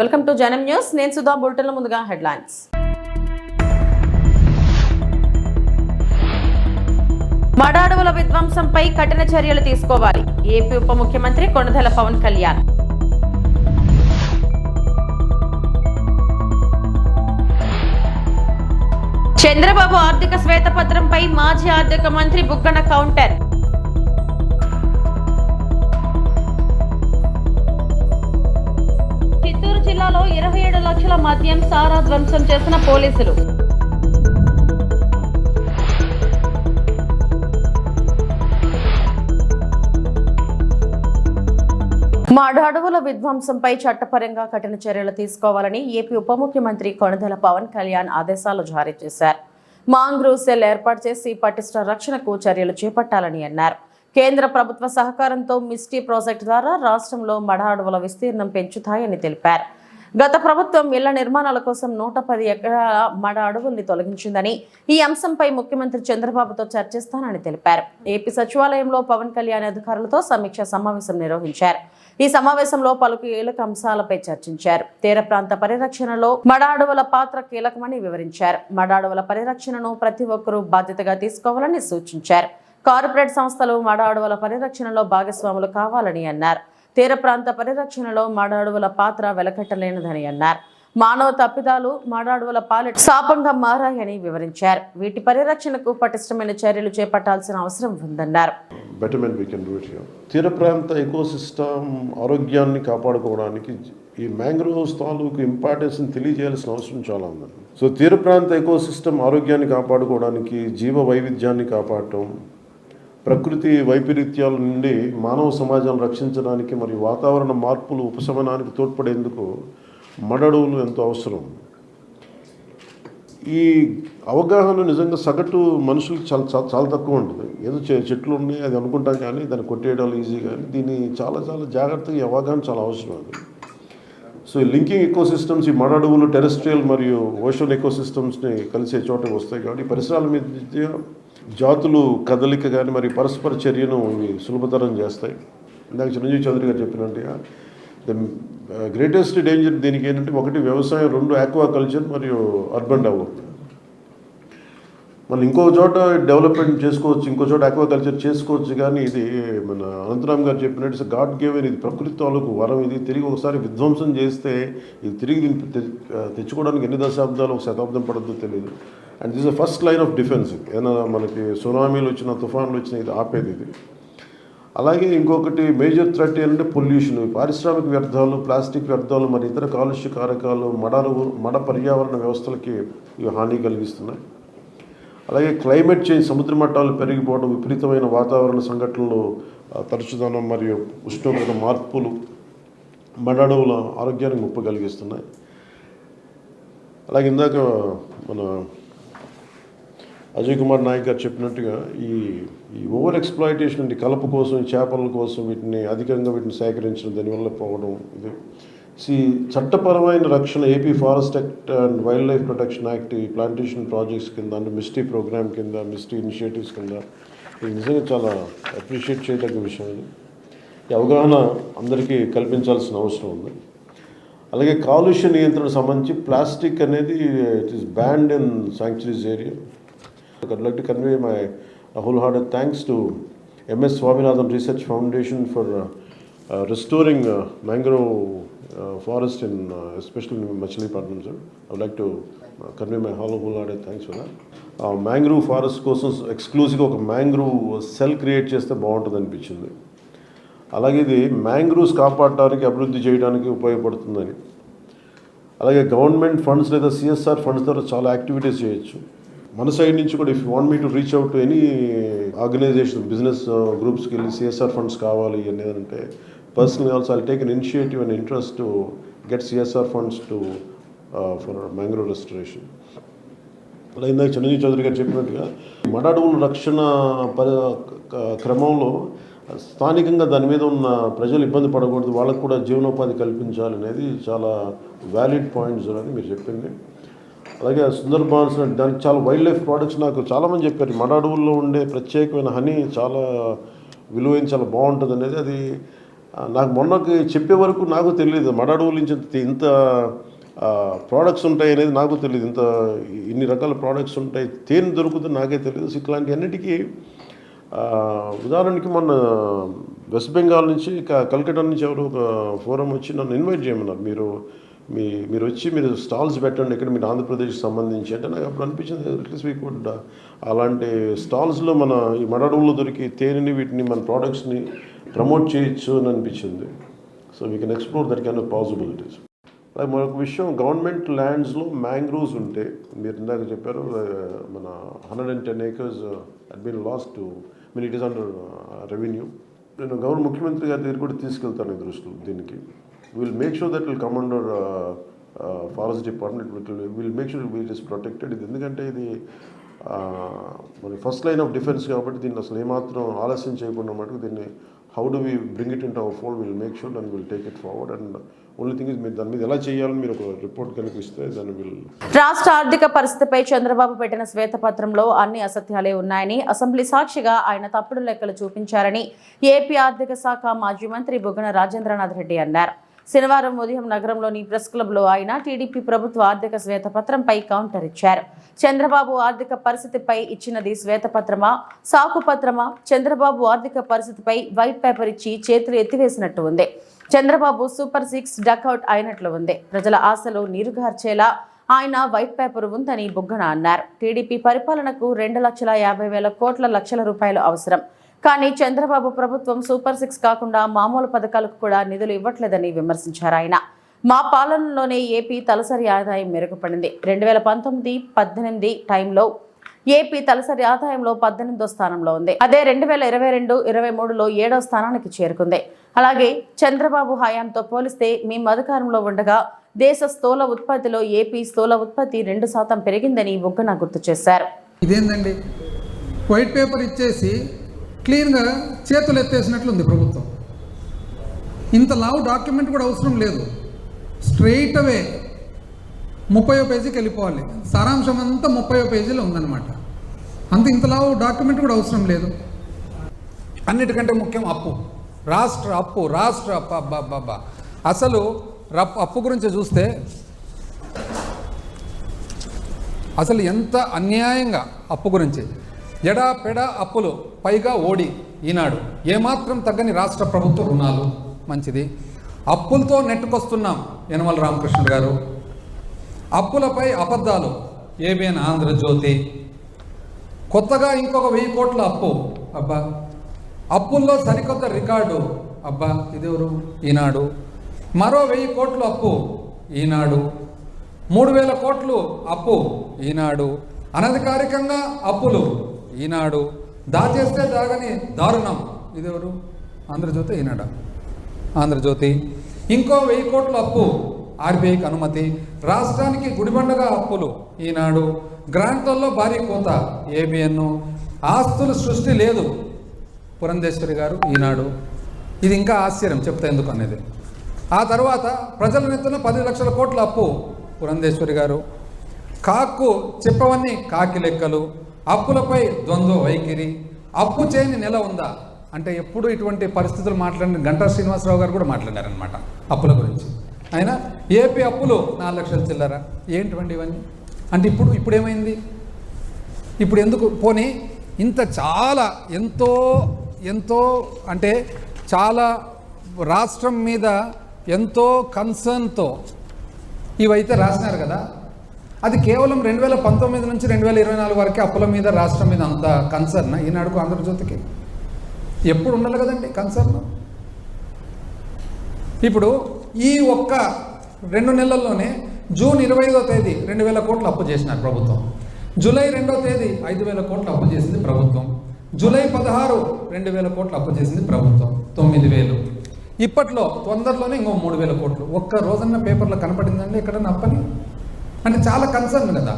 Welcome to జనం news. నేను సుధా బులెటిన్ల ముందుగా హెడ్లైన్స్. మడాడవుల విధ్వంసంపై కఠిన చర్యలు తీసుకోవాలి. ఏపీ ఉప ముఖ్యమంత్రి కొణిదెల పవన్ కళ్యాణ్. చంద్రబాబు ఆర్థిక శ్వేతపత్రంపై మాజీ ఆర్థిక మంత్రి బుగ్గన కౌంటర్. జిల్లాలో ఇరవై ఏడు లక్షల మద్యం సారా ధ్వంసం చేసిన పోలీసులు. మాడు అడవుల విధ్వంసంపై చట్టపరంగా కఠిన చర్యలు తీసుకోవాలని ఏపీ ఉప ముఖ్యమంత్రి కొనదల పవన్ కళ్యాణ్ ఆదేశాలు జారీ చేశారు. మాంగ్రూవ్ సెల్ ఏర్పాటు చేసి పటిష్ట రక్షణకు చర్యలు చేపట్టాలని అన్నారు. కేంద్ర ప్రభుత్వ సహకారంతో మిస్టీ ప్రాజెక్టు ద్వారా రాష్ట్రంలో మడ అడవుల విస్తీర్ణం పెంచుతాయని తెలిపారు. గత ప్రభుత్వం ఇళ్ళ నిర్మాణాల కోసం నూట పది ఎకరాల మడ అడవుల్ని తొలగించిందని ఈ అంశంపై ముఖ్యమంత్రి చంద్రబాబుతో చర్చిస్తానని తెలిపారు. ఏపీ సచివాలయంలో పవన్ కళ్యాణ్ అధికారులతో సమీక్ష సమావేశం నిర్వహించారు. ఈ సమావేశంలో పలు కీలక అంశాలపై చర్చించారు. తీర ప్రాంత పరిరక్షణలో మడ అడవుల పాత్ర కీలకమని వివరించారు. మడ అడవుల పరిరక్షణను ప్రతి ఒక్కరూ బాధ్యతగా తీసుకోవాలని సూచించారు. కార్పొరేట్ సంస్థలు మడ అడవుల పరిరక్షణలో భాగస్వాములు కావాలని అన్నారు. తీర ప్రాంత పరిరక్షణలో మాడాడువుల పాత్ర వెలకట్టలేనిదని అన్నారు. మానవ తప్పిదాలు మాడాడువుల పాలెట్ శాపంగా మారాయని వివరించారు. వీటి పరిరక్షణకు పటిష్టమైన చర్యలు చేపట్టాల్సిన అవసరం ఉందన్నారు. తీర ప్రాంత ఎకోసిస్టమ్ ఆరోగ్యాన్ని కాపాడుకోవడానికి ఈ మ్యాంగ్రోవ్స్ తాలూకు ఇంపార్టెన్స్ని తెలియజేయాల్సిన అవసరం చాలా ఉందండి. సో తీర ప్రాంత ఎకోసిస్టమ్ ఆరోగ్యాన్ని కాపాడుకోవడానికి జీవ వైవిధ్యాన్ని కాపాడటం ప్రకృతి వైపరీత్యాల నుండి మానవ సమాజాన్ని రక్షించడానికి మరియు వాతావరణ మార్పులు ఉపశమనానికి తోడ్పడేందుకు మడడువులు ఎంతో అవసరం. ఈ అవగాహన నిజంగా సగటు మనుషులు చాలా చాలా తక్కువ ఉంటుంది. ఏదో చెట్లు ఉన్నాయి అది అనుకుంటాం కానీ దాన్ని కొట్టేయడం ఈజీ కానీ దీన్ని చాలా చాలా జాగ్రత్తగా ఈ అవగాహన చాలా అవసరం అది. సో ఈ లింకింగ్ ఎకో సిస్టమ్స్ ఈ మడడువులు టెరెస్ట్రియల్ మరియు ఓషన్ ఎకో సిస్టమ్స్ని కలిసే చోటకి వస్తాయి కాబట్టి పరిసరాల మీద జాతులు కదలిక కానీ మరి పరస్పర చర్యను ఇవి సులభతరం చేస్తాయి. ఇందాక చిరంజీవి చౌదరి గారు చెప్పినట్టుగా ద గ్రేటెస్ట్ డేంజర్ దీనికి ఏంటంటే ఒకటి వ్యవసాయం రెండు ఆక్వా కల్చర్ మరియు అర్బన్ డెవలప్మెంట్ మనం ఇంకో చోట డెవలప్మెంట్ చేసుకోవచ్చు ఇంకో చోట ఆక్వాకల్చర్ చేసుకోవచ్చు కానీ ఇది మన అనంతరామ్ గారు చెప్పినట్టు గాడ్ గేవెన్ ఇది ప్రకృతి తాలూకు వరం ఇది తిరిగి ఒకసారి విధ్వంసం చేస్తే ఇది తిరిగి దీన్ని తెచ్చుకోవడానికి ఎన్ని దశాబ్దాలు ఒక శతాబ్దం పడద్దో తెలియదు and this first line of defence ఏదైనా మనకి సునామీలు వచ్చిన తుఫాన్లు వచ్చిన ఇది ఆపేది ఇది. అలాగే ఇంకొకటి మేజర్ థ్రెట్ ఏంటంటే పొల్యూషన్ పారిశ్రామిక వ్యర్థాలు ప్లాస్టిక్ వ్యర్థాలు మరి ఇతర కాలుష్య కారకాలు మడలు మడ పర్యావరణ వ్యవస్థలకి ఇవి హాని కలిగిస్తున్నాయి. అలాగే క్లైమేట్ చేంజ్ సముద్ర మట్టాలు పెరిగిపోవడం విపరీతమైన వాతావరణ సంఘటనలు తరచుదనం మరియు ఉష్ణోగ్రత మార్పులు మడడవుల ఆరోగ్యానికి ముప్పు కలిగిస్తున్నాయి. అలాగే ఇందాక మన అజయ్ కుమార్ నాయక్ గారు చెప్పినట్టుగా ఈ ఈ ఓవర్ ఎక్స్ప్లాయిటేషన్ అంటే కలప కోసం ఈ చేపల కోసం వీటిని అధికంగా వీటిని సేకరించడం దానివల్ల పోవడం ఇది. సి చట్టపరమైన రక్షణ AP forest act and wildlife protection act ఈ ప్లాంటేషన్ ప్రాజెక్ట్స్ కింద అంటే మిస్టీ ప్రోగ్రామ్ కింద మిస్టీ ఇనిషియేటివ్స్ కింద ఇది నిజంగా చాలా అప్రిషియేట్ చేయదగ్గ విషయం ఇది. ఈ అవగాహన అందరికీ కల్పించాల్సిన అవసరం ఉంది. అలాగే కాలుష్య నియంత్రణ సంబంధించి ప్లాస్టిక్ అనేది it is banned in sanctuaries area I'd like to convey my wholehearted thanks to MS Swaminathan Research Foundation for uh, uh, restoring uh, mangrove uh, forest in uh, especially in Machilipatnam, sir. I would like to uh, convey my wholehearted thanks for that. Uh, mangrove forest కోసం ఎక్స్క్లూజివ్గా ఒక mangrove cell create చేస్తే బాగుంటుంది అనిపించింది అలాగే ఇది mangroves కాపాడటానికి అభివృద్ధి చేయడానికి ఉపయోగపడుతుందని అలాగే గవర్నమెంట్ ఫండ్స్ లేదా సిఎస్ఆర్ ఫండ్స్ ద్వారా చాలా యాక్టివిటీస్ చేయొచ్చు మన సైడ్ నుంచి కూడా if want me to reach out to any organisation business గ్రూప్స్కి వెళ్ళి సిఎస్ఆర్ ఫండ్స్ కావాలి అనేది అంటే personal also I take an initiative and interest to get CSR funds to for mangrove restoration అలా ఇందాక చిరంజీవి చౌదరి గారు చెప్పినట్టుగా మడాడవుల రక్షణ క- క్రమంలో స్థానికంగా దాని మీద ఉన్న ప్రజలు ఇబ్బంది పడకూడదు వాళ్ళకు కూడా జీవనోపాధి కల్పించాలి అనేది చాలా వ్యాలిడ్ పాయింట్స్ అని మీరు చెప్పింది. అలాగే సుందర్బాన్స్ దానికి చాలా వైల్డ్ లైఫ్ ప్రోడక్ట్స్ నాకు చాలామంది చెప్పారు. మడ అడవుల్లో ఉండే ప్రత్యేకమైన హనీ చాలా విలువైన చాలా బాగుంటుంది అనేది అది నాకు మొన్నకి చెప్పే వరకు నాకు తెలియదు మడడవుల నుంచి ఇంత- ప్రోడక్ట్స్ ఉంటాయి అనేది నాకు తెలియదు ఇంత ఇన్ని రకాల ప్రోడక్ట్స్ ఉంటాయి తేనె దొరుకుతుంది నాకే తెలియదు సో ఇట్లాంటి అన్నిటికీ ఉదాహరణకి మొన్న వెస్ట్ బెంగాల్ నుంచి కలకటా నుంచి ఎవరు ఒక ఫోరం వచ్చి నన్ను ఇన్వైట్ చేయమన్నారు. మీరు మీ మీరు వచ్చి మీరు స్టాల్స్ పెట్టండి ఇక్కడ మీరు ఆంధ్రప్రదేశ్కి సంబంధించి అంటే నాకు అప్పుడు అనిపించింది అట్లీస్ట్ వీ కుడ్ అలాంటి స్టాల్స్లో మన ఈ మడడవుల్లో దొరికి తేనెని వీటిని మన ప్రోడక్ట్స్ని ప్రమోట్ చేయొచ్చు అని అనిపించింది. So we can explore that can possibilities అలాగే మరొక విషయం గవర్నమెంట్ ల్యాండ్స్లో మ్యాంగ్రోవ్స్ ఉంటే మీరు ఇందాక చెప్పారు మన hundred and ten acres at been lost to mean it is under revenue నేను గవర్నమెంట్ ముఖ్యమంత్రి గారి దగ్గర కూడా తీసుకెళ్తాను ఈ దృష్టిలో దీనికి. Will make sure that will come under forest department will make sure will is protected ఇది ఎందుకంటే ఇది మరి ఫస్ట్ లైన్ ఆఫ్ డిఫెన్స్ కాబట్టి దీన్ని అసలు ఏమాత్రం ఆలస్యం చేయకుండా మటుకు దీన్ని how do we bring it in our fold will make sure and will take it forward and only thing మీరు దాని మీద ఎలా చేయాలని మీరు ఒక రిపోర్ట్ కనుక ఇస్తే దాన్ని విల్ రాష్ట్ర ఆర్థిక పరిస్థితిపై చంద్రబాబు పెట్టిన శ్వేతపత్రంలో అన్ని అసత్యాలే ఉన్నాయని అసెంబ్లీ సాక్షిగా ఆయన తప్పుడు లెక్కలు చూపించారని ఏపీ ఆర్థిక శాఖ మాజీ మంత్రి బుగ్గన రాజేంద్రనాథ్ రెడ్డి అన్నారు. శనివారం ఉదయం నగరంలోని ప్రెస్ క్లబ్లో ఆయన టీడీపీ ప్రభుత్వ ఆర్థిక శ్వేతపత్రంపై కౌంటర్ ఇచ్చారు. చంద్రబాబు ఆర్థిక పరిస్థితిపై ఇచ్చినది శ్వేతపత్రమా సాకు పత్రమా చంద్రబాబు ఆర్థిక పరిస్థితిపై వైట్ పేపర్ ఇచ్చి చేతులు ఎత్తివేసినట్టు ఉంది. చంద్రబాబు సూపర్ సిక్స్ డక్అవుట్ అయినట్లు ఉంది. ప్రజల ఆశలు నీరుగార్చేలా ఆయన వైట్ పేపర్ ఉందని బుగ్గన అన్నారు. టీడీపీ పరిపాలనకు రెండు లక్షల యాభై వేల కోట్ల లక్షల రూపాయలు అవసరం. కానీ చంద్రబాబు ప్రభుత్వం సూపర్ సిక్స్ కాకుండా మామూలు పథకాలకు కూడా నిధులు ఇవ్వట్లేదని విమర్శించారు ఆయన. మా పాలనలోనే ఏపీ తలసరి ఆదాయం మెరుగుపడింది. రెండు వేల పంతొమ్మిది పద్దెనిమిది టైంలో ఏపీ తలసరి ఆదాయంలో పద్దెనిమిదో స్థానంలో ఉంది. అదే రెండు వేల ఇరవై రెండు ఇరవై మూడులో ఏడో స్థానానికి చేరుకుంది. అలాగే చంద్రబాబు హయాంతో పోలిస్తే మేము అధికారంలో ఉండగా దేశ స్థూల ఉత్పత్తిలో ఏపీ స్థూల ఉత్పత్తి రెండు శాతం పెరిగిందని బుగ్గన గుర్తు చేశారు. ఇదేందండి? వైట్ పేపర్ ఇచ్చేసి క్లీన్గా చేతులు ఎత్తేసినట్లు ఉంది ప్రభుత్వం. ఇంత లావు డాక్యుమెంట్ కూడా అవసరం లేదు. స్ట్రెయిట్ అవే ముప్పయో పేజీకి వెళ్ళిపోవాలి. సారాంశం అంతా ముప్పయో పేజీలో ఉందన్నమాట. అంత ఇంత లావు డాక్యుమెంట్ కూడా అవసరం లేదు. అన్నిటికంటే ముఖ్యం అప్పు. రాష్ట్ర అప్పు రాష్ట్ర అప్పు అబ్బా అబ్బా, అబ్బా. అసలు రప్ అప్పు గురించి చూస్తే అసలు ఎంత అన్యాయంగా అప్పు గురించి. ఎడా పెడ అప్పులు పైగా ఓడి ఈనాడు. ఏమాత్రం తగ్గని రాష్ట్ర ప్రభుత్వ రుణాలు? మంచిది. అప్పులతో నెట్టుకొస్తున్నాం యనమల రామకృష్ణ గారు. అప్పులపై అబద్ధాలు. ఏబిఎన్ ఆంధ్రజ్యోతి. కొత్తగా ఇంకొక వెయ్యి కోట్ల అప్పు. అబ్బా. అప్పుల్లో సరికొత్త రికార్డు. అబ్బా. ఇదెవరు? ఈనాడు. మరో వెయ్యి కోట్లు అప్పు. ఈనాడు. మూడు వేల కోట్లు అప్పు. ఈనాడు. అనధికారికంగా అప్పులు. ఈనాడు దాచేస్తే దాగని దారుణం. ఇదెవరు? ఆంధ్రజ్యోతి ఈనాడు. ఆంధ్రజ్యోతి ఇంకో వెయ్యి కోట్ల అప్పు ఆర్బీఐకి అనుమతి రాష్ట్రానికి గుడిబండగా అప్పులు. ఈనాడు గ్రాంట్లలో భారీ కోత. ఏబిఎన్ ఆస్తుల సృష్టి లేదు. పురంధేశ్వరి గారు ఈనాడు. ఇది ఇంకా ఆశ్చర్యం చెప్తా ఎందుకు అనేది. ఆ తర్వాత ప్రజల నెత్తిన పది లక్షల కోట్ల అప్పు పురంధేశ్వరి గారు. కాక్కు చెప్పవన్నీ కాకి లెక్కలు. అప్పులపై ద్వంద్వ వైఖరి అప్పు చేయని నెల ఉందా? అంటే ఎప్పుడు ఇటువంటి పరిస్థితులు మాట్లాడిన గంటా శ్రీనివాసరావు గారు కూడా మాట్లాడారనమాట అప్పుల గురించి. ఆయన ఏపీ అప్పులు నాలుగు లక్షలు చిల్లరా. ఏంటివండి ఇవన్నీ? అంటే ఇప్పుడు ఇప్పుడు ఏమైంది ఇప్పుడు ఎందుకు? పోనీ ఇంత చాలా ఎంతో ఎంతో అంటే చాలా రాష్ట్రం మీద ఎంతో కన్సర్న్తో ఇవైతే రాసినారు కదా? అది కేవలం రెండు వేల పంతొమ్మిది నుంచి రెండు వేల ఇరవై నాలుగు వరకే అప్పుల మీద రాష్ట్రం మీద అంత కన్సర్న్ ఈనాడుకు ఆంధ్రజ్యోతికి ఎప్పుడు ఉండాలి కదండి కన్సర్న్ ఇప్పుడు ఈ ఒక్క రెండు నెలల్లోనే జూన్ ఇరవై ఐదో తేదీ రెండు వేల కోట్లు అప్పు చేసినారు ప్రభుత్వం. జూలై రెండో తేదీ ఐదు వేల కోట్లు అప్పు చేసింది ప్రభుత్వం. జూలై పదహారు రెండు వేల కోట్లు అప్పు చేసింది ప్రభుత్వం. తొమ్మిది వేలు. ఇప్పట్లో తొందరలోనే ఇంకో మూడు వేల కోట్లు. ఒక్క రోజన్న పేపర్లో కనపడిందండి ఇక్కడ అప్పని? అంటే చాలా కన్సర్న్ కదా.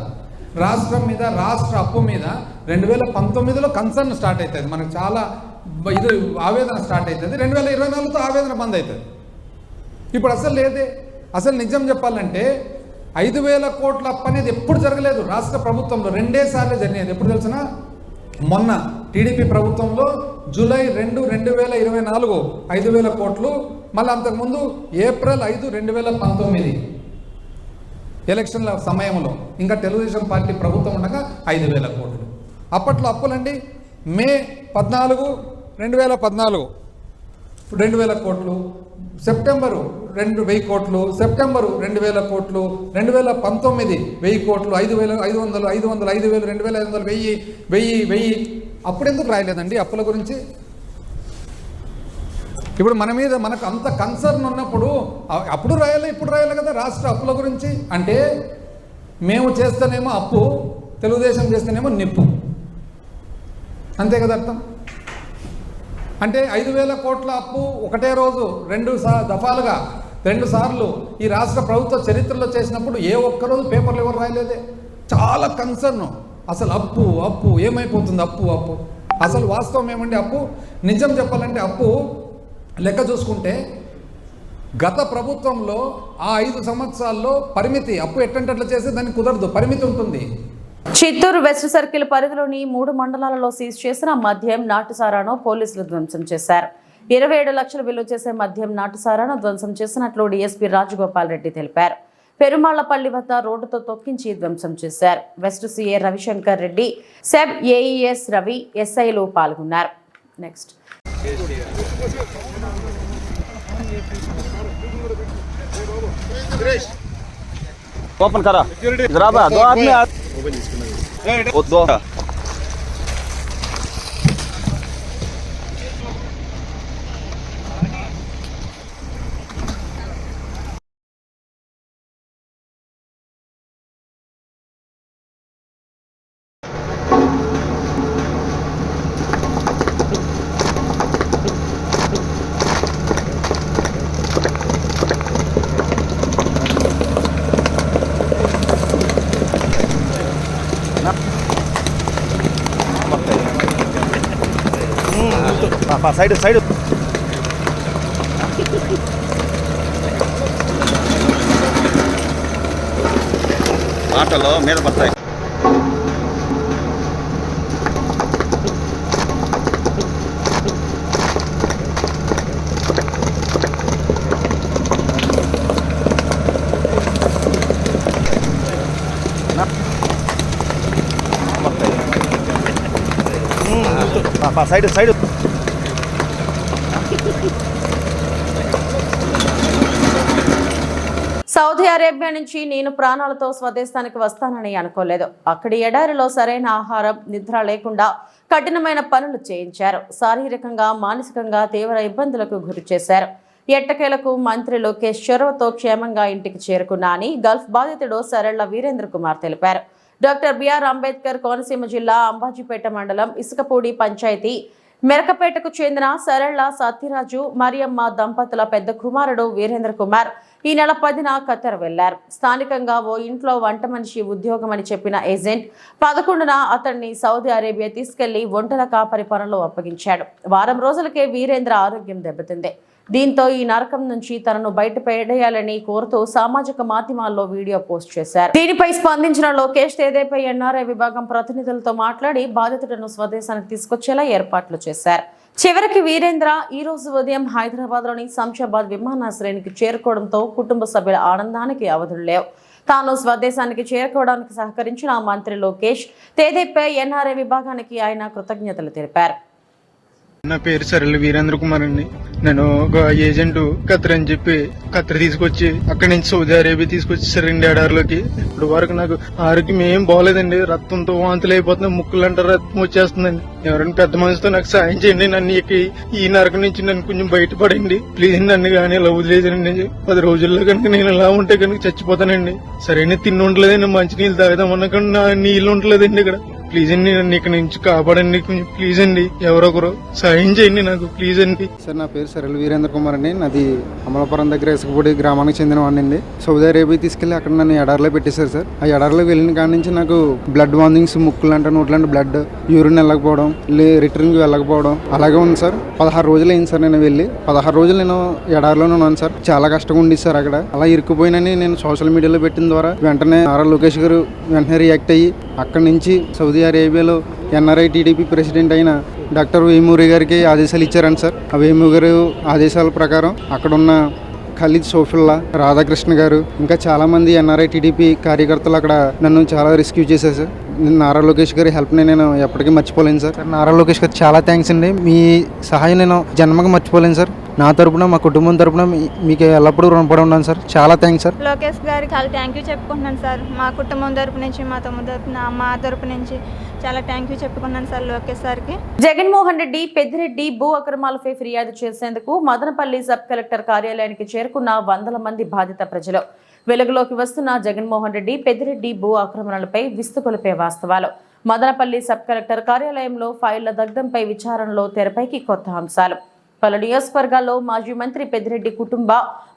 రాష్ట్రం మీద రాష్ట్ర అప్పు మీద రెండు వేల పంతొమ్మిదిలో కన్సర్న్ స్టార్ట్ అవుతుంది మనకు చాలా ఇది ఆవేదన స్టార్ట్ అవుతుంది రెండు వేల ఇరవై నాలుగుతో ఆవేదన బంద్ అవుతుంది ఇప్పుడు అసలు లేదే. అసలు నిజం చెప్పాలంటే ఐదు వేల కోట్ల అప్పు అనేది ఎప్పుడు జరగలేదు. రాష్ట్ర ప్రభుత్వంలో రెండే సార్లు జరిగేది ఎప్పుడు తెలిసిన? మొన్న టీడీపీ ప్రభుత్వంలో జూలై రెండు రెండు వేల ఇరవై నాలుగు ఐదు వేల కోట్లు. మళ్ళీ అంతకుముందు ఏప్రిల్ ఐదు రెండు వేల పంతొమ్మిది. ఎలక్షన్ల సమయంలో ఇంకా తెలుగుదేశం పార్టీ ప్రభుత్వం ఉండగా ఐదు వేల కోట్లు. అప్పట్లో అప్పులండి మే పద్నాలుగు రెండు వేల పద్నాలుగు రెండు వేల కోట్లు. సెప్టెంబరు రెండు వెయ్యి కోట్లు. సెప్టెంబరు రెండు వేల కోట్లు. రెండు వేల పంతొమ్మిది వెయ్యి కోట్లు. ఐదు వేల ఐదు వందలు ఐదు వందలు ఐదు వేలు రెండు వేల ఐదు వందలు వెయ్యి వెయ్యి వెయ్యి. అప్పుడెందుకు రాయలేదండి అప్పుల గురించి? ఇప్పుడు మన మీద మనకు అంత కన్సర్న్ ఉన్నప్పుడు అప్పుడు రాయాలి ఇప్పుడు రాయాలి కదా రాష్ట్ర అప్పుల గురించి? అంటే మేము చేస్తేనేమో అప్పు తెలుగుదేశం చేస్తేనేమో నిప్పు. అంతే కదా అర్థం? అంటే ఐదు వేల కోట్ల అప్పు ఒకటే రోజు రెండు సా దఫాలుగా రెండు సార్లు ఈ రాష్ట్ర ప్రభుత్వ చరిత్రలో చేసినప్పుడు ఏ ఒక్కరోజు పేపర్లు ఎవరు రాయలేదే? చాలా కన్సర్న్ అసలు అప్పు అప్పు ఏమైపోతుంది అప్పు అప్పు? అసలు వాస్తవం ఏమండి అప్పు? నిజం చెప్పాలంటే అప్పు లెక్క చూసుకుంటే గత ప్రభుత్వంలో ఆ ఐదు సంవత్సరాల్లో పరిమితి అప్పు ఎట్టంటట్లు చేసి చేస్తే దానికి కుదరదు పరిమితి ఉంటుంది. చిత్తూరు వెస్ట్ సర్కిల్ పరిధిలోని మూడు మండలాలలో సీజ్ చేసిన మద్యం నాటుసారాను పోలీసులు ధ్వంసం చేశారు. ఇరవై ఏడు లక్షల విలువ చేసే మద్యం నాటుసారాను ధ్వంసం చేసినట్లు డీఎస్పీ రాజగోపాల్ రెడ్డి తెలిపారు. పెరుమాళ్ళపల్లి వద్ద రోడ్డుతో తొక్కించి ధ్వంసం చేశారు. West CA Ravishankar Reddy SEB AES Ravi ఎస్ఐలు పాల్గొన్నారు. నెక్స్ట్. ओपन करा। जरा दो आदमी आ- ओ दो। పాపా సైడ్ సైడ్. ఆటలో మీద పడతాయి. సైడ్ సైడ్ సౌదీ అరేబియా నుంచి నేను ప్రాణాలతో స్వదేశానికి వస్తానని అనుకోలేదు. అక్కడి ఎడారిలో సరైన ఆహారం నిద్ర లేకుండా కఠినమైన పనులు చేయించారు. శారీరకంగా మానసికంగా తీవ్ర ఇబ్బందులకు గురి చేశారు. ఎట్టకేలకు మంత్రి లోకేష్ చొరవతో క్షేమంగా ఇంటికి చేరుకున్నా అని గల్ఫ్ బాధితుడు సరళ వీరేంద్ర కుమార్ తెలిపారు. డాక్టర్ బిఆర్ అంబేద్కర్ కోనసీమ జిల్లా అంబాజీపేట మండలం ఇసుకపూడి పంచాయతీ మెరకపేటకు చెందిన సరళ సత్యరాజు మరియమ్మ దంపతుల పెద్ద కుమారుడు వీరేంద్ర కుమార్ ఈ నెల పదిన ఖతర్ వెళ్ళారు స్థానికంగా ఓ ఇంట్లో వంట మనిషి ఉద్యోగం అని చెప్పిన ఏజెంట్ పదకొండున అతన్ని సౌదీ అరేబియా తీసుకెళ్ళి ఒంటల కాపరి పనులు అప్పగించాడు. వారం రోజులకే వీరేంద్ర ఆరోగ్యం దెబ్బతింది. దీంతో ఈ నరకం నుంచి తనను బయట పడేయాలని కోరుతూ సామాజిక మాధ్యమాల్లో వీడియో పోస్ట్ చేశారు. దీనిపై స్పందించిన లోకేష్ తేదేపై ఎన్ఆర్ఐ విభాగం ప్రతినిధులతో మాట్లాడి బాధితులను స్వదేశానికి తీసుకొచ్చేలా ఏర్పాట్లు చేశారు. చివరికి వీరేంద్ర ఈ రోజు ఉదయం హైదరాబాద్లోని శంషాబాద్ విమానాశ్రయానికి చేరుకోవడంతో కుటుంబ సభ్యుల ఆనందానికి అవధులు లేవు. తాను స్వదేశానికి చేరుకోవడానికి సహకరించిన మంత్రి లోకేష్ తేదీపై ఎన్ఆర్ఐ విభాగానికి ఆయన కృతజ్ఞతలు తెలిపారు. నా పేరు సరళ వీరేంద్ర కుమార్ అండి నేను ఒక ఏజెంట్ ఖత్తర్ అని చెప్పి ఖత్తర్ తీసుకొచ్చి అక్కడి నుంచి సౌదీ అరేబియా తీసుకొచ్చి సరండి ఎడారిలోకి ఇప్పుడు వరకు నాకు ఆరోగ్యం ఏం బాగోలేదండి రక్తంతో వాంతులు అయిపోతుంది ముక్కులు అంటే రక్తం వచ్చేస్తుందండి. ఎవరైనా పెద్ద మనిషితో నాకు సాయం చేయండి నన్ను ఎక్కి ఈ నరకం నుంచి నన్ను కొంచెం బయటపడండి. ప్లీజ్ నన్ను కానీ ఇలా వదిలేదండి పది రోజుల్లో కనుక నేను ఇలా ఉంటే కనుక చచ్చిపోతానండి. సరైన తిండి ఉండలేదండి మంచి నీళ్ళు తాగుదామన్నా కానీ నీళ్ళు ఉండలేదండి ఇక్కడ. ప్లీజ్ అండి నన్ను ఇక్కడ నుంచి కాపాడండి కొంచెం ప్లీజ్ అండి. ఎవరో ఒకరు సాయం చేయండి నాకు ప్లీజ్ అండి. సార్ నా పేరు సరళ వీరేంద్ర కుమార్ అండి. నాది అమలాపురం దగ్గర ఇసుకపూడి గ్రామానికి చెందిన వాడిని సౌదీ అరేబియా తీసుకెళ్ళి అక్కడ నన్ను ఎడారిలో పెట్టేశారు సార్. ఆ ఎడారిలో వెళ్ళిన కాడి నుంచి నాకు బ్లడ్ వాందింగ్స్ ముక్కులు అంటే నోట్లంటే బ్లడ్ యూరిన్ వెళ్ళకపోవడం రిటర్న్ వెళ్ళకపోవడం అలాగే ఉంది సార్. పదహారు రోజులు అయింది సార్ నేను వెళ్ళి. పదహారు రోజులు నేను ఎడారిలోనే ఉన్నాను సార్. చాలా కష్టంగా ఉంది సార్ అక్కడ. అలా ఇరుక్కుపోయినని నేను సోషల్ మీడియాలో పెట్టిన ద్వారా వెంటనే నారా లోకేష్ గారు వెంటనే రియాక్ట్ అయ్యి అక్కడి నుంచి సౌదీ అరేబియాలో ఎన్ఆర్ఐ టీడీపీ ప్రెసిడెంట్ అయిన డాక్టర్ వేమూరి గారికి ఆదేశాలు ఇచ్చారంట సార్. ఆ వేమూరి గారు ఆదేశాల ప్రకారం అక్కడున్న ఖలీద్ సోఫుల్లా రాధాకృష్ణ గారు ఇంకా చాలామంది ఎన్ఆర్ఐ టీడీపీ కార్యకర్తలు అక్కడ నన్ను చాలా రెస్క్యూ చేశారు సార్. నారా లోకేష్ గారి హెల్ప్ని నేను ఎప్పటికీ మర్చిపోలేను సార్ నారా లోకేష్ గారు చాలా థ్యాంక్స్ అండి. మీ సహాయం నేను జన్మకు మర్చిపోలేను సార్. నా తరపున మా కుటుంబం తరపున మీకు ఎల్లప్పుడూ రుణపడి ఉన్నాను సార్. చాలా థ్యాంక్స్ సార్. లోకేష్ గారికి చాలా థ్యాంక్ యూ చెప్పుకుంటున్నాను సార్. మా కుటుంబం తరపు నుంచి మా తమ్ముడు తరపున మా తరపు నుంచి చాలా థ్యాంక్ యూ చెప్పుకున్నాను సార్ లోకేష్ సార్కి. జగన్మోహన్ రెడ్డి పెద్దిరెడ్డి భూ అక్రమాలపై ఫిర్యాదు చేసేందుకు మదనపల్లి సబ్ కలెక్టర్ కార్యాలయానికి చేరుకున్న వందల మంది బాధిత ప్రజలు. వెలుగులోకి వస్తున్న జగన్మోహన్ రెడ్డి పెద్దిరెడ్డి భూ ఆక్రమణలపై విస్తుకొలిపే వాస్తవాలు. మదనపల్లి సబ్ కలెక్టర్ కార్యాలయంలో ఫైళ్ళ దగ్ధంపై విచారణలో తెరపైకి కొత్త అంశాలు. పలు నియోజకవర్గాల్లో మాజీ మంత్రి పెద్దిరెడ్డి కుటుంబ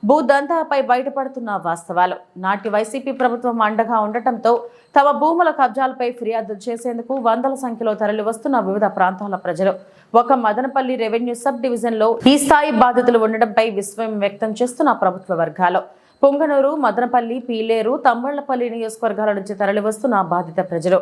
భూదందాపై బయటపడుతున్న వాస్తవాలు. నాటి వైసీపీ ప్రభుత్వం అండగా ఉండటంతో తమ భూముల కబ్జాలపై ఫిర్యాదు చేసేందుకు వందల సంఖ్యలో తరలి వస్తున్న వివిధ ప్రాంతాల ప్రజలు. ఒక మదనపల్లి రెవెన్యూ సబ్ డివిజన్లో ఈ స్థాయి బాధితులు ఉండడంపై విస్మయం వ్యక్తం చేస్తున్న ప్రభుత్వ వర్గాలు. పొంగనూరు మదనపల్లి పీలేరు తమ్మళ్ళపల్లి నియోజకవర్గాల నుంచి తరలి వస్తున్న బాధిత ప్రజలు.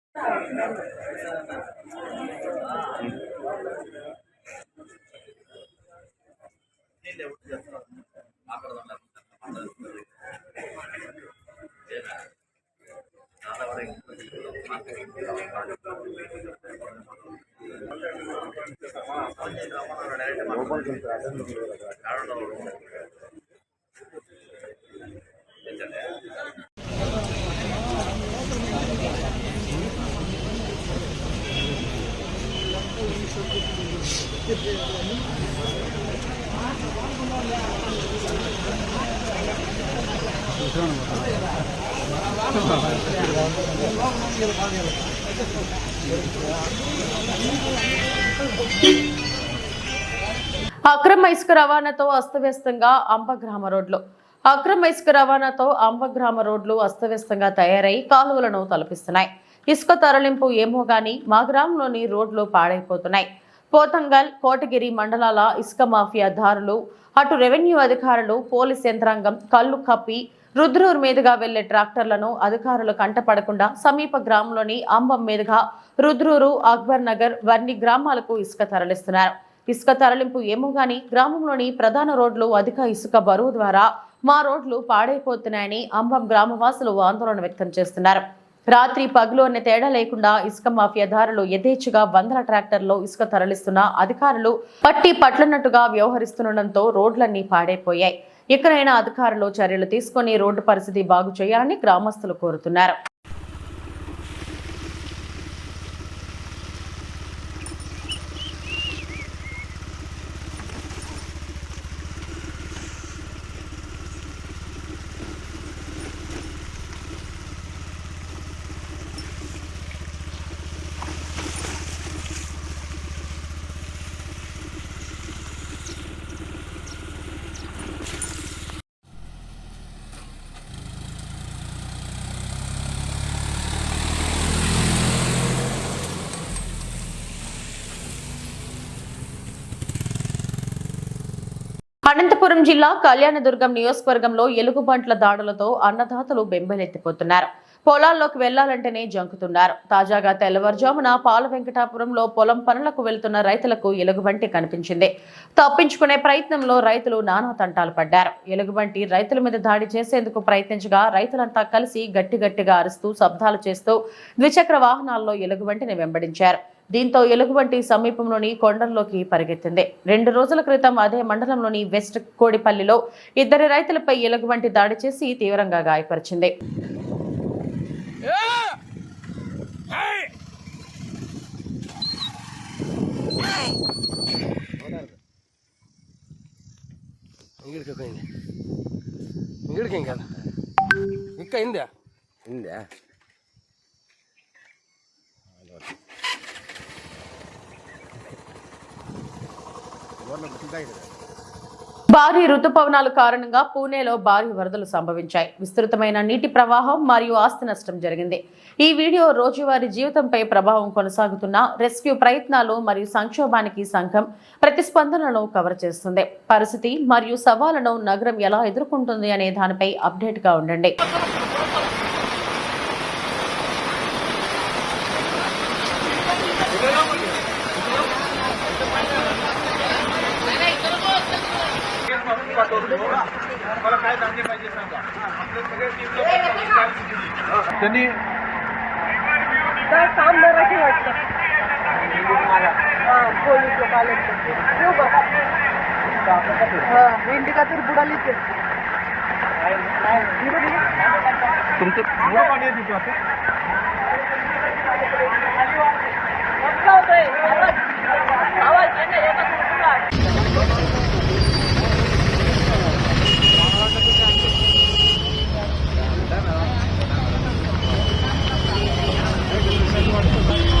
Gracias. అక్రమ ఇసుక రవాణాతో అస్తవ్యస్తంగా అంబగ్రామ రోడ్లు. అక్రమ ఇసుక రవాణాతో అంబగ్రామ రోడ్లు అస్తవ్యస్తంగా తయారై కాలువలను తలపిస్తున్నాయి. ఇసుక తరలింపు ఏమో గాని మా గ్రామంలోని రోడ్లు పాడైపోతున్నాయి. పోతంగల్ కోటగిరి మండలాల ఇసుక మాఫియా దారులు అటు రెవెన్యూ అధికారులు పోలీస్ యంత్రాంగం కళ్ళు కప్పి రుద్రూర్ మీదుగా వెళ్ళే ట్రాక్టర్లను అధికారులు కంటపడకుండా సమీప గ్రామంలోని అంబం మీదుగా రుద్రూరు అక్బర్ నగర్ వర్ణి గ్రామాలకు ఇసుక తరలిస్తున్నారు. ఇసుక తరలింపు ఏమో గాని గ్రామంలోని ప్రధాన రోడ్లు అధిక ఇసుక బరువు ద్వారా మా రోడ్లు పాడైపోతున్నాయని అంబం గ్రామవాసులు ఆందోళన వ్యక్తం చేస్తున్నారు. రాత్రి పగులు అనే తేడా లేకుండా ఇసుక మాఫియాదారులు యథేచ్ఛగా వందల ట్రాక్టర్లో ఇసుక తరలిస్తున్న అధికారులు పట్టి పట్లన్నట్టుగా వ్యవహరిస్తుండటంతో రోడ్లన్నీ పాడైపోయాయి. ఎక్కడైనా అధికారులు చర్యలు తీసుకొని రోడ్డు పరిస్థితి బాగు చేయాలని గ్రామస్తులు కోరుతున్నారు. అనంతపురం జిల్లా కళ్యాణదుర్గం నియోజకవర్గంలో ఎలుగుబంట్ల దాడులతో అన్నదాతలు బెంబలెత్తిపోతున్నారు. పొలాల్లోకి వెళ్ళాలంటేనే జంకుతున్నారు. తాజాగా తెల్లవారుజామున పాల వెంకటాపురంలో పొలం పనులకు వెళ్తున్న రైతులకు ఎలుగుబంటి కనిపించింది. తప్పించుకునే ప్రయత్నంలో రైతులు నానా తంటాలు పడ్డారు. ఎలుగుబంటి రైతుల మీద దాడి చేసేందుకు ప్రయత్నించగా రైతులంతా కలిసి గట్టి గట్టిగా అరుస్తూ శబ్దాలు చేస్తూ ద్విచక్ర వాహనాల్లో ఎలుగుబంటిని వెంబడించారు. దీంతో ఎలుగుబంటి సమీపంలోని కొండల్లోకి పరిగెత్తింది. రెండు రోజుల క్రితం అదే మండలంలోని వెస్ట్ కోడిపల్లిలో ఇద్దరి రైతులపై ఎలుగుబంటి దాడి చేసి తీవ్రంగా గాయపరిచింది. ఇంకా ఇంకా అయిందా? భారీ రుతుపవనాల కారణంగా పూణేలో భారీ వరదలు సంభవించాయి. విస్తృతమైన నీటి ప్రవాహం మరియు ఆస్తి నష్టం జరిగింది. ఈ వీడియో రోజువారీ జీవితంపై ప్రభావం కొనసాగుతున్న రెస్క్యూ ప్రయత్నాలు మరియు సంక్షోభానికి సంఘం ప్రతిస్పందనలను కవర్ చేస్తుంది. పరిస్థితి మరియు సవాళ్ళను నగరం ఎలా ఎదుర్కొంటుంది అనే దానిపై అప్డేట్గా ఉండండి. वाढले पाहिजे सांगा। आपल्या सगळ्या टीमला त्यांनी काम मराठी वाटतं पोलीस लोक आले ठेवू बघा इंडिका तर बुडालीच तुमचं थोडं पाणी आहे तिथं असं आवाज़ आवाज़ Thank you.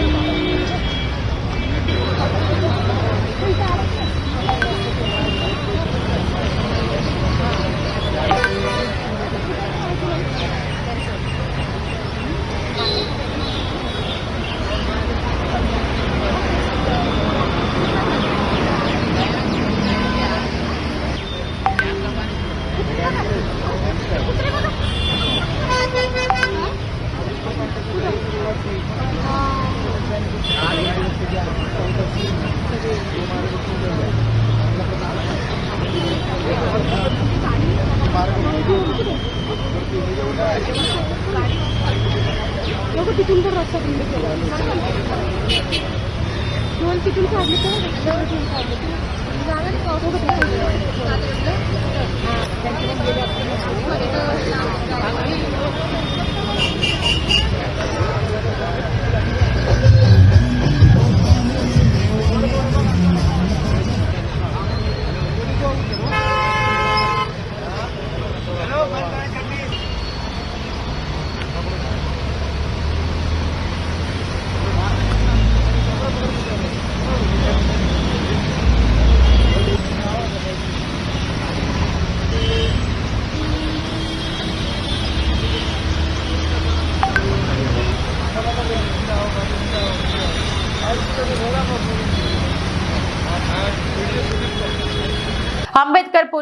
Thank. लोक तिथून तर रस्ता बंद केला दोन तिथून काढले तर दोन तिथून काढले तर जाणार पावसावर गेलं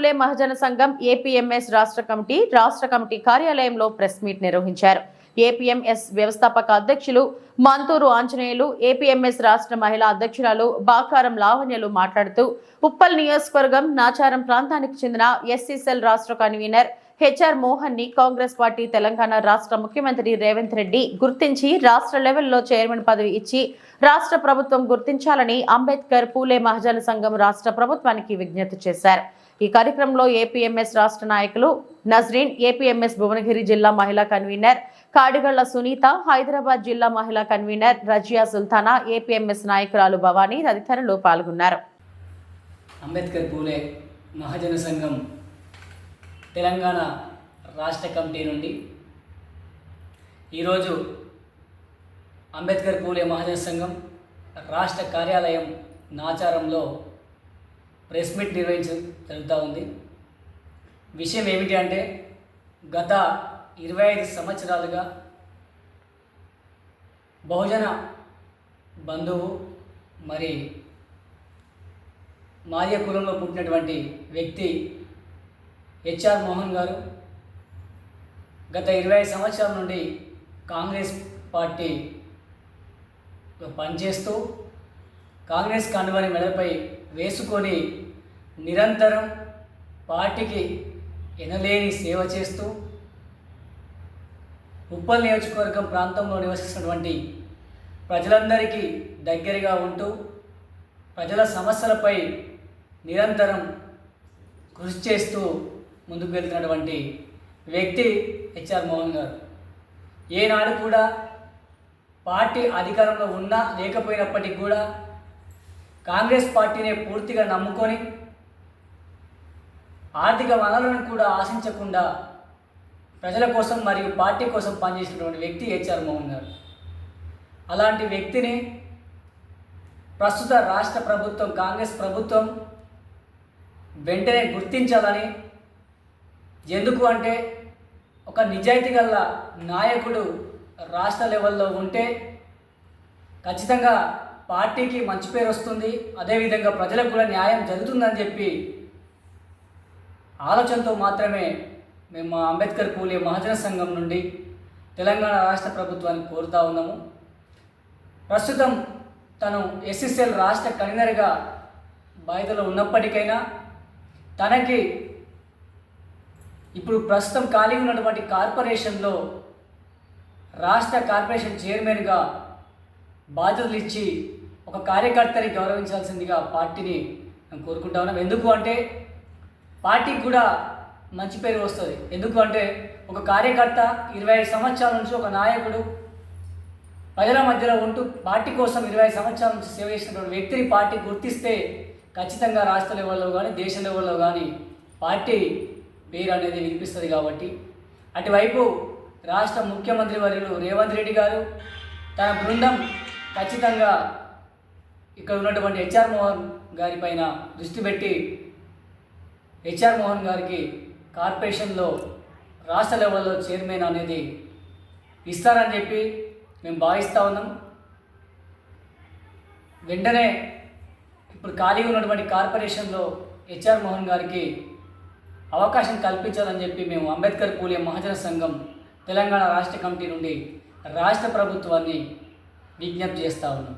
పూలే మహజన సంఘం ఏపీఎంఎస్ రాష్ట్ర కమిటీ రాష్ట్ర కమిటీ కార్యాలయంలో ప్రెస్ మీట్ నిర్వహించారు. ఏపీఎంఎస్ వ్యవస్థాపక అధ్యక్షులు మంతూరు ఆంజనేయులు ఏపీఎంఎస్ రాష్ట్ర మహిళా అధ్యక్షురాలు బాకారం లావణ్యలు మాట్లాడుతూ ఉప్పల్ నియోజకవర్గం నాచారం ప్రాంతానికి చెందిన ఎస్సీసెల్ రాష్ట్ర కన్వీనర్ హెచ్ఆర్ మోహన్ని కాంగ్రెస్ పార్టీ తెలంగాణ రాష్ట్ర ముఖ్యమంత్రి రేవంత్ రెడ్డి గుర్తించి రాష్ట్ర లెవెల్లో చైర్మన్ పదవి ఇచ్చి రాష్ట్ర ప్రభుత్వం గుర్తించాలని అంబేద్కర్ పూలే మహజన సంఘం రాష్ట్ర ప్రభుత్వానికి విజ్ఞప్తి చేశారు. ఈ కార్యక్రమంలో ఏపీఎంఎస్ రాష్ట్ర నాయకులు నజ్రీన్ ఏపీఎంఎస్ భువనగిరి జిల్లా మహిళా కన్వీనర్ కాడిగళ్ళ సునీత హైదరాబాద్ జిల్లా మహిళా కన్వీనర్ రజియా సుల్తానా ఏపీఎంఎస్ నాయకురాలు భవానీ తదితరులు పాల్గొన్నారు. అంబేద్కర్ పూలే మహాజన సంఘం తెలంగాణ రాష్ట్ర కమిటీ నుండి. ఈరోజు అంబేద్కర్ పూలే మహాజన సంఘం రాష్ట్ర కార్యాలయం నాచారంలో ప్రెస్ మీట్ నిర్వహించ జరుగుతూ ఉంది. విషయం ఏమిటి అంటే గత ఇరవై ఐదు సంవత్సరాలుగా బహుజన బంధువు మరి మాదియ కులంలో పుట్టినటువంటి వ్యక్తి హెచ్ఆర్ మోహన్ గారు గత ఇరవై సంవత్సరాల నుండి కాంగ్రెస్ పార్టీలో పనిచేస్తూ కాంగ్రెస్ కండువాని మెడపై వేసుకొని నిరంతరం పార్టీకి ఎనలేని సేవ చేస్తూ ఉప్పల్ నియోజకవర్గం ప్రాంతంలో నివసిస్తున్నటువంటి ప్రజలందరికీ దగ్గరగా ఉంటూ ప్రజల సమస్యలపై నిరంతరం కృషి చేస్తూ ముందుకు వెళ్తున్నటువంటి వ్యక్తి హెచ్ఆర్ మోహన్ గారు. ఏనాడు కూడా పార్టీ అధికారంలో ఉన్నా లేకపోయినప్పటికీ కూడా కాంగ్రెస్ పార్టీనే పూర్తిగా నమ్ముకొని ఆర్థిక వనరులను కూడా ఆశించకుండా ప్రజల కోసం మరియు పార్టీ కోసం పనిచేసినటువంటి వ్యక్తి హెచ్ఆర్ మోహన్ గారు. అలాంటి వ్యక్తిని ప్రస్తుత రాష్ట్ర ప్రభుత్వం కాంగ్రెస్ ప్రభుత్వం వెంటనే గుర్తించాలని ఎందుకు అంటే ఒక నిజాయితీ గల నాయకుడు రాష్ట్ర లెవెల్లో ఉంటే ఖచ్చితంగా పార్టీకి మంచి పేరు వస్తుంది. అదేవిధంగా ప్రజలకు కూడా న్యాయం జరుగుతుందని చెప్పి ఆలోచనతో మాత్రమే మేము మా అంబేద్కర్ పూలే మహాజన సంఘం నుండి తెలంగాణ రాష్ట్ర ప్రభుత్వాన్ని కోరుతా ఉన్నాము. ప్రస్తుతం తను ఎస్ఎస్ఎల్ రాష్ట్ర కన్వీనర్గా బాధ్యతలో ఉన్నప్పటికైనా తనకి ఇప్పుడు ప్రస్తుతం ఖాళీ ఉన్నటువంటి కార్పొరేషన్లో రాష్ట్ర కార్పొరేషన్ చైర్మన్గా బాధ్యతలు ఇచ్చి ఒక కార్యకర్తని గౌరవించాల్సిందిగా పార్టీని మేము కోరుకుంటా ఉన్నాం ఎందుకు అంటే పార్టీకి కూడా మంచి పేరు వస్తుంది. ఎందుకు అంటే ఒక కార్యకర్త ఇరవై ఐదు సంవత్సరాల నుంచి ఒక నాయకుడు ప్రజల మధ్యలో ఉంటూ పార్టీ కోసం ఇరవై ఐదు సంవత్సరాల నుంచి సేవ చేసినటువంటి వ్యక్తిని పార్టీ గుర్తిస్తే ఖచ్చితంగా రాష్ట్ర లెవెల్లో కానీ దేశ లెవెల్లో కానీ పార్టీ పేరు అనేది వినిపిస్తుంది కాబట్టి. అటువైపు రాష్ట్ర ముఖ్యమంత్రి వర్యులు రేవంత్ రెడ్డి గారు తన బృందం ఖచ్చితంగా ఇక్కడ ఉన్నటువంటి హెచ్ఆర్ మోహన్ గారి పైన దృష్టి పెట్టి హెచ్ఆర్ మోహన్ గారికి కార్పొరేషన్లో రాష్ట్ర లెవెల్లో చైర్మన్ అనేది ఇస్తారని చెప్పి మేము భావిస్తూ ఉన్నాం. వెంటనే ఇప్పుడు ఖాళీగా ఉన్నటువంటి కార్పొరేషన్లో హెచ్ఆర్ మోహన్ గారికి అవకాశం కల్పించాలని చెప్పి మేము అంబేద్కర్ పూలే మహాజన సంఘం తెలంగాణ రాష్ట్ర కమిటీ నుండి రాష్ట్ర ప్రభుత్వాన్ని విజ్ఞప్తి చేస్తూ ఉన్నాం.